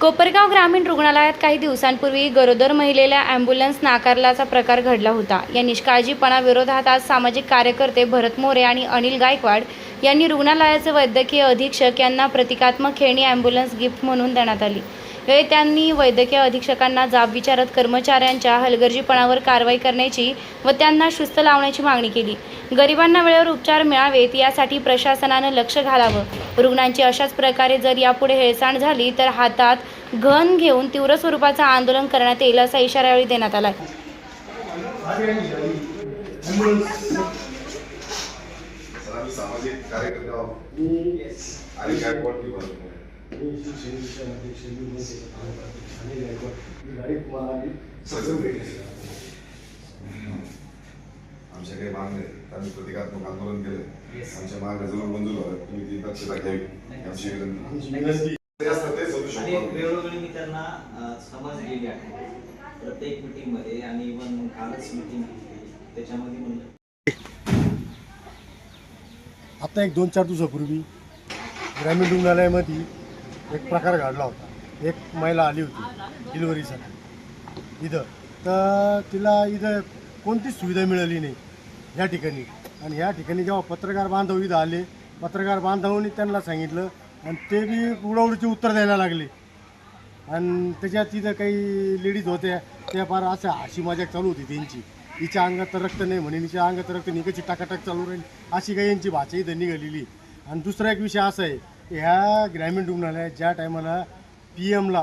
कोपरगाव ग्रामीण रुग्णालयात काही दिवसांपूर्वी गरोदर महिलेला ॲम्ब्युलन्स नाकारल्याचा प्रकार घडला होता. या निष्काळजीपणा विरोधात आज सामाजिक कार्यकर्ते भरत मोरे आणि अनिल गायकवाड यांनी रुग्णालयाचे वैद्यकीय अधीक्षक यांना प्रतिकात्मक खेळणी ॲम्ब्युलन्स गिफ्ट म्हणून देण्यात आली. हे त्यांनी वैद्यकीय अधीक्षकांना जाब विचारत कर्मचाऱ्यांच्या हलगर्जीपणावर कारवाई करण्याची व त्यांना शिस्त लावण्याची मागणी केली. गरिबांना वेळेवर उपचार मिळावेत यासाठी प्रशासनानं लक्ष घालावं. रुग्णांची अशाच प्रकारे जर यापुढे हेळसांड झाली तर हातात घन घेऊन तीव्र स्वरूपाचं आंदोलन करण्यात येईल असा इशारा यावेळी देण्यात आला सामाजिक कार्यकर्ते आणि गायकवाड. सगळं भेटेल. आमच्या काही मागण्या आहेत. आम्ही प्रतिकात्मक आंदोलन केलं आमच्या मागण्या जरूर मंजूर व्हाव्या तुम्ही ती दक्षता घ्यावी आमची विनंती ते असतं ते समजू आणि शकतो वेळोवेळी मी त्यांना अ, समजलेली आहे. प्रत्येक मीटिंगमध्ये आणि इव्हन कालच मीटिंग त्याच्यामध्ये म्हणलं आता एक दोन चार दिवसापूर्वी ग्रामीण रुग्णालयामध्ये एक प्रकार घडला होता. एक महिला आली होती डिलिव्हरीसाठी इथं. तर तिला इथं कोणतीच सुविधा मिळाली नाही ह्या ठिकाणी. आणि ह्या ठिकाणी जेव्हा पत्रकार बांधव इथं आले पत्रकार बांधवांनी त्यांना सांगितलं आणि ते बी उडवडीचे उत्तर द्यायला लागले. आणि त्याच्यात तिथं काही लेडीज होत्या त्या फार असं हाशी मजाक चालू होती त्यांची. हिच्या अंगात रक्त नाही म्हणे हिच्या अंगात रक्त निघायची टाकाटाक चालू राहील? अशी काही यांची भाषा इथं निघालेली. आणि दुसरा एक विषय असा आहे ह्या ग्रामीण रुग्णालयात ज्या टायमाला पी एमला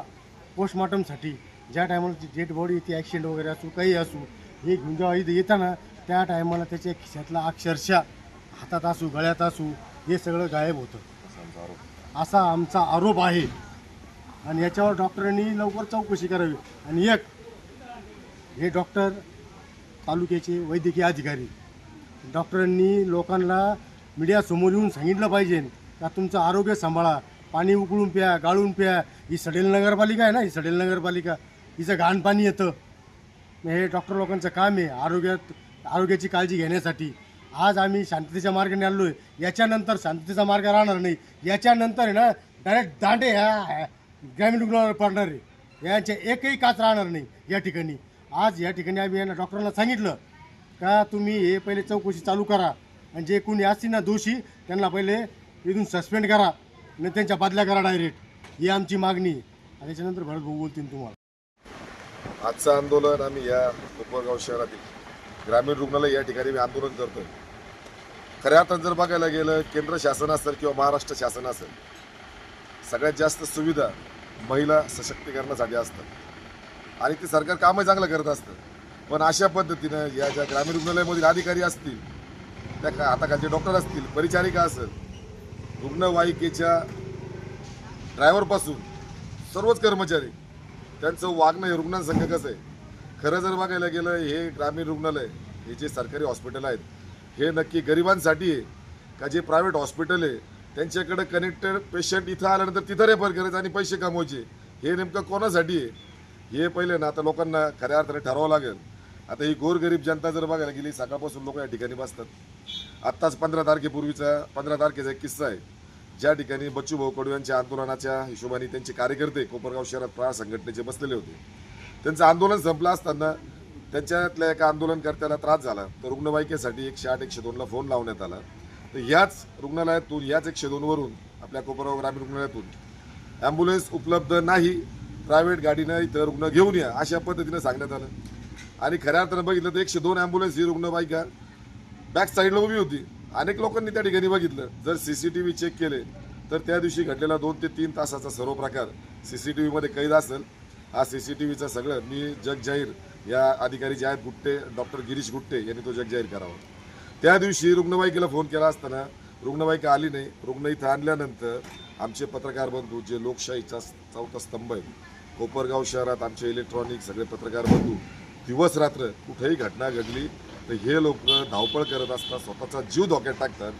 पोस्टमॉर्टमसाठी ज्या टायमाला डेड बॉडी ती ॲक्सिडेंट वगैरे असू काही असू हे जेव्हा इथं येताना त्या टायमाला त्याच्या खिशातला अक्षरशः हातात असू गळ्यात असू हे सगळं गायब होतं. असा आमचा आरोप आहे. आणि याच्यावर डॉक्टरांनी लवकर चौकशी करावी. आणि एक हे डॉक्टर तालुक्याचे वैद्यकीय अधिकारी. डॉक्टरांनी लोकांना मीडियासमोर येऊन सांगितलं पाहिजे. का तुमचं आरोग्य सांभाळा. पाणी उकळून प्या गाळून प्या. ही सडेल नगरपालिका आहे ना ही सडेल नगरपालिका. हिचं घाण पाणी येतं. हे डॉक्टर लोकांचं काम आहे आरोग्यात आरोग्याची काळजी घेण्यासाठी. आज आम्ही शांततेच्या मार्गाने आलो आहे याच्यानंतर शांततेचा मार्ग राहणार नाही. याच्यानंतर आहे ना डायरेक्ट दांडे ह्या ग्रामीण रुग्णालयावर पडणार आहे. यांचे एकही काच राहणार नाही या ठिकाणी. आज या ठिकाणी आम्ही यांना डॉक्टरांना सांगितलं का तुम्ही हे पहिले चौकशी चालू करा. आणि जे कोणी असतील ना दोषी त्यांना पहिले इथून सस्पेंड करा आणि त्यांच्या बदल्या करा डायरेक्ट ही आमची मागणी आहे. आणि त्याच्यानंतर भरत भाऊ बोलतील तुम्हाला. आजचं आंदोलन आम्ही या कोपरगाव शहरातील ग्रामीण रुग्णालय या ठिकाणी मी आंदोलन करतोय. खऱ्या अर्थानं जर बघायला गेलं केंद्र शासन असेल किंवा महाराष्ट्र शासन असेल सगळ्यात जास्त सुविधा महिला सशक्तीकरणासाठी असतात. आणि ते सरकार कामही चांगलं करत असतं. पण अशा पद्धतीनं या ज्या ग्रामीण रुग्णालयामधील अधिकारी असतील त्या का हाताखालचे डॉक्टर असतील परिचारिका असेल रुग्णवाहिकेच्या ड्रायव्हरपासून सर्वच कर्मचारी त्यांचं वागणं हे रुग्णांसंग कसं आहे? खरं जर बघायला गेलं हे ग्रामीण रुग्णालय हे जे सरकारी हॉस्पिटल आहेत हे नक्की गरिबांसाठी आहे का जे प्रायव्हेट हॉस्पिटल आहे? त्यांच्याकडे कनेक्टेड पेशंट इथं आल्यानंतर तिथं रेफर करायचं आणि पैसे कमवायचे. हे नेमकं कोणासाठी आहे? हे पहिले ना आता लोकांना खऱ्या अर्थाने ठरवावं लागेल. आता ही गोरगरीब जनता जर बघायला गेली सकाळपासून लोक या ठिकाणी बसतात. आत्ताच पंधरा तारखेपूर्वीचा पंधरा तारखेचा एक किस्सा आहे. ज्या ठिकाणी बच्चू भाऊ कडू यांच्या आंदोलनाच्या हिशोबाने त्यांचे कार्यकर्ते कोपरगाव शहरात प्रहार संघटनेचे बसलेले होते. त्यांचं आंदोलन संपलं असताना त्यांच्यातल्या एका आंदोलनकर्त्याला त्रास झाला. तर रुग्णवाहिकेसाठी एकशे आठ एकशे दोनला फोन लावण्यात आला. तर याच रुग्णालयातून याच एकशे दोनवरून आपल्या कोपरगाव ग्रामीण रुग्णालयातून ॲम्ब्युलन्स उपलब्ध नाही प्रायव्हेट गाडीनं इथं रुग्ण घेऊन या अशा पद्धतीनं सांगण्यात आलं. आणि खऱ्या अर्थानं बघितलं तर एकशे दोन ॲम्ब्युलन्स ही रुग्णवाहिका बॅक साईडला उभी होती. अनेक लोकांनी त्या ठिकाणी बघितलं. जर C C T V check केले तर त्या दिवशी घडलेला दोन ते तीन तासाचा सर्व प्रकार सी सी टी व्हीमध्ये कैद असेल. हा सी सी टी व्हीचं सगळं मी जग जाहीर या अधिकारी जे आहेत गुट्टे डॉक्टर गिरीश गुट्टे यांनी तो जग जाहीर करावा. त्या दिवशी रुग्णवाहिकेला फोन केला असताना रुग्णवाहिका आली नाही. रुग्ण इथं आणल्यानंतर आमचे पत्रकार बंधू जे लोकशाहीचा चौथा स्तंभ आहे कोपरगाव शहरात आमचे इलेक्ट्रॉनिक सगळे पत्रकार बंधू दिवस रात्र कुठेही घटना घडली. तर हे लोक धावपळ करत असतात स्वतःचा जीव धोक्यात टाकतात.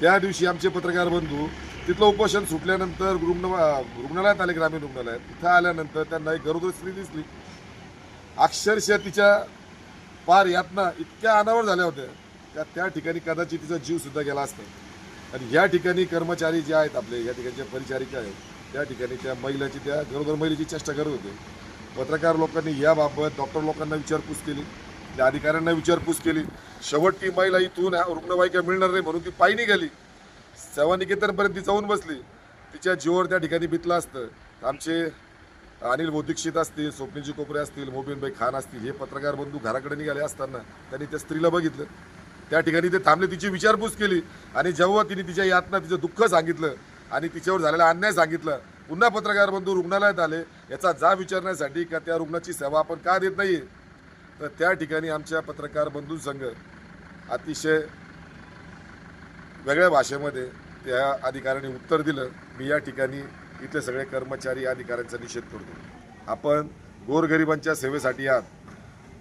त्या दिवशी आमचे पत्रकार बंधू तिथलं उपोषण सुटल्यानंतर रुग्ण रुग्णालयात आले ग्रामीण रुग्णालयात. तिथं आल्यानंतर त्यांना एक गरोदर स्त्री दिसली. अक्षरशः तिच्या पार यातना इतक्या अनावर झाल्या होत्या. त्या त्या ठिकाणी कदाचित तिचा जीवसुद्धा गेला असता. आणि या ठिकाणी कर्मचारी जे आहेत आपले या ठिकाणच्या परिचारिका आहेत त्या ठिकाणी त्या महिलेची त्या गरोदर महिलेची चेष्टा करत होते. पत्रकार लोकांनी याबाबत डॉक्टर लोकांना विचारपूस केली. त्या अधिकाऱ्यांना विचारपूस केली. शेवटची महिला इथून रुग्णवाहिका मिळणार नाही म्हणून ती पायी निघाली. सेवानिकेतनपर्यंत ती जाऊन बसली. तिच्या जीवावर त्या ठिकाणी बितलं असतं. आमचे अनिल भाऊ असतील स्वप्नीजी कोपरे असतील मोबिनभाई खान असतील हे पत्रकार बंधू घराकडे निघाले असताना त्यांनी त्या स्त्रीला बघितलं. त्या ठिकाणी ते थांबले तिची विचारपूस केली. आणि जेव्हा तिने तिच्या यातना तिचं दुःख सांगितलं आणि तिच्यावर झालेला अन्याय सांगितलं पुन्हा पत्रकार बंधू रुग्णालयात आले. याचा जा विचारण्यासाठी का त्या रुग्णाची सेवा आपण का देत नाही तर त्या ठिकाणी आमच्या पत्रकार बंधू संघ अतिशय वेगळ्या भाषेमध्ये त्या अधिकाऱ्यांनी उत्तर दिलं. मी या ठिकाणी इथले सगळे कर्मचारी अधिकाऱ्यांचा निषेध करतो. आपण गोरगरिबांच्या सेवेसाठी आहात.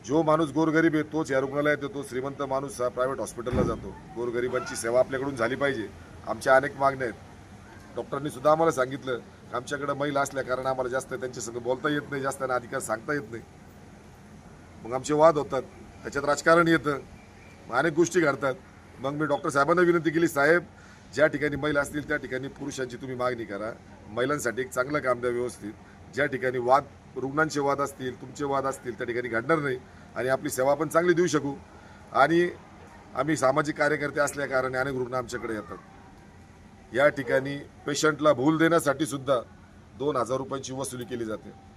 जो माणूस गोरगरीब आहे तोच या रुग्णालयात येतो श्रीमंत माणूस हा प्रायव्हेट हॉस्पिटलला जातो. गोरगरिबांची सेवा आपल्याकडून झाली पाहिजे. आमच्या अनेक मागण्या आहेत. डॉक्टरांनी सुद्धा आम्हाला सांगितलं आमच्याकडे महिला असल्या कारण आम्हाला जास्त त्यांच्यासंग बोलता येत नाही जास्त त्यांना अधिकार सांगता येत नाही. मग आमचे वाद होतात. त्याच्यात राजकारण येतं. मग अनेक गोष्टी घडतात. मग मी डॉक्टर साहेबांना विनंती केली साहेब ज्या ठिकाणी महिला असतील त्या ठिकाणी पुरुषांची तुम्ही मागणी करा. महिलांसाठी एक चांगलं काम द्या व्यवस्थित. ज्या ठिकाणी वाद रुग्णांचे वाद असतील तुमचे वाद असतील त्या ठिकाणी घडणार नाही. आणि आपली सेवा पण चांगली देऊ शकू. आणि आम्ही सामाजिक कार्यकर्ते असल्याकारणाने अनेक रुग्ण आमच्याकडे येतात. या ठिकाणी पेशंटला भूल देण्यासाठी सुद्धा दोन हजार रुपयांची वसुली केली जाते.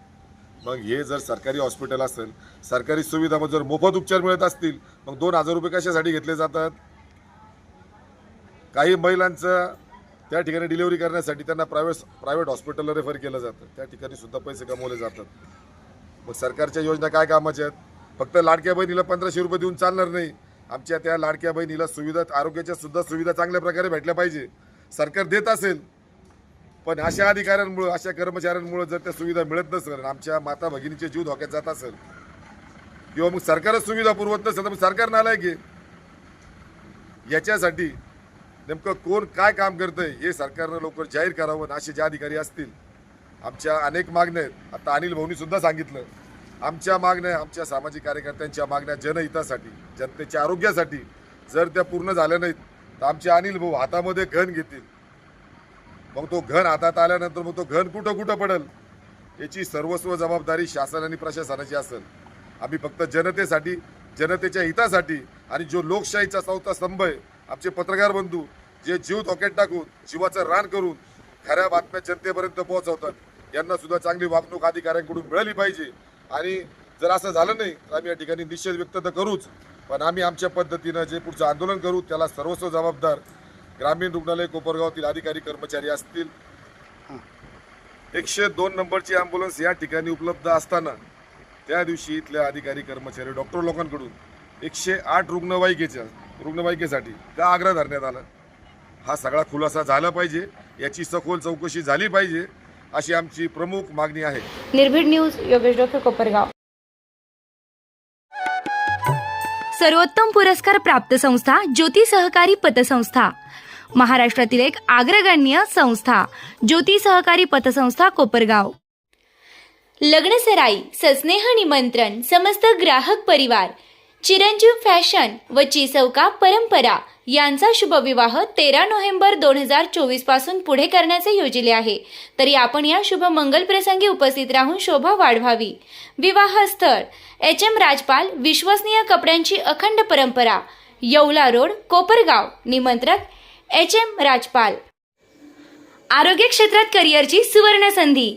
मग हे जर सरकारी हॉस्पिटल असेल सरकारी सुविधामध्ये जर मोफत उपचार मिळत असतील मग दोन हजार रुपये कशासाठी घेतले जातात? काही महिलांचं त्या ठिकाणी डिलिव्हरी करण्यासाठी त्यांना प्रायव्हेट प्रायव्हेट हॉस्पिटलला रेफर केलं जातं. त्या ठिकाणी सुद्धा पैसे कमवले जातात. मग सरकारच्या योजना काय कामाच्या आहेत? फक्त लाडक्या बहिणीला पंधराशे रुपये देऊन चालणार नाही. आमच्या त्या लाडक्या बहिणीला सुविधा आरोग्याच्या सुद्धा सुविधा चांगल्या प्रकारे भेटल्या पाहिजे. सरकार देत असेल पण अशा अधिकाऱ्यांमुळं अशा कर्मचाऱ्यांमुळं जर त्या सुविधा मिळत नसेल आमच्या माता भगिनीचे जीव धोक्यात जात असेल किंवा मग सरकारच सुविधा पुरवत नसेल तर मग सरकार नालाय की? याच्यासाठी नेमकं कोण काय काम करतंय हे सरकारनं लवकर जाहीर करावं आणि असे जे अधिकारी असतील आमच्या अनेक मागण्या आहेत. आता अनिल भाऊनीसुद्धा सांगितलं आमच्या मागण्या आमच्या सामाजिक कार्यकर्त्यांच्या मागण्या जनहितासाठी जनतेच्या आरोग्यासाठी जर त्या पूर्ण झाल्या नाहीत तर आमचे अनिल भाऊ हातामध्ये घन घेतील. मग तो घन हातात आल्यानंतर मग तो घन कुठं कुठं पडेल? याची सर्वस्व जबाबदारी शासन आणि प्रशासनाची असेल. आम्ही फक्त जनतेसाठी जनतेच्या हितासाठी आणि जो लोकशाहीचा चौथा स्तंभ आहे आमचे पत्रकार बंधू जे जीव धोक्यात टाकून जीवाचं रान करून खऱ्या बातम्या जनतेपर्यंत पोहोचवतात यांना सुद्धा चांगली वागणूक अधिकाऱ्यांकडून मिळाली पाहिजे. आणि जर असं झालं नाही तर आम्ही या ठिकाणी निश्चित व्यक्त तर करूच पण आम्ही आमच्या पद्धतीनं जे पुढचं आंदोलन करू त्याला सर्वस्व जबाबदार ग्रामीण रुग्णालय कोपरगावातील अधिकारी कर्मचारी असतील. एकशे दोन नंबरची ॲम्ब्युलन्स या ठिकाणी उपलब्ध असताना त्या दिवशी इथल्या अधिकारी कर्मचारी डॉक्टर लोकांकडून एकशे आठ रुग्णवाहिकेच्या रुग्णवाहिकेसाठी का आग्रह धरण्यात आला? हा सगळा खुलासा झाला पाहिजे. याची सखोल चौकशी झाली पाहिजे अशी आमची प्रमुख मागणी आहे. निर्भीड न्यूज योगेश डोके कोपरगाव. सर्वोत्तम पुरस्कार प्राप्त संस्था ज्योती सहकारी पतसंस्था. महाराष्ट्रातील एक आग्रगण्य संस्था ज्योती सहकारी पतसंस्था कोपरगाव. लग्नसराई सस्नेह निमंत्रण समस्त ग्राहक परिवार चिरंजीव फॅशन व चिसौका परंपरा यांचा शुभविवाह तेरा नोव्हेंबर दोन हजार चोवीसपासून पुढे करण्याचे योजिले आहे. तरी आपण या शुभ मंगल प्रसंगी उपस्थित राहून शोभा वाढवावी. विवाह स्थळ एच एम राजपाल विश्वसनीय कपड्यांची अखंड परंपरा येवला रोड कोपरगाव. निमंत्रक एच एम राजपाल. आरोग्य क्षेत्रात करिअरची सुवर्ण संधी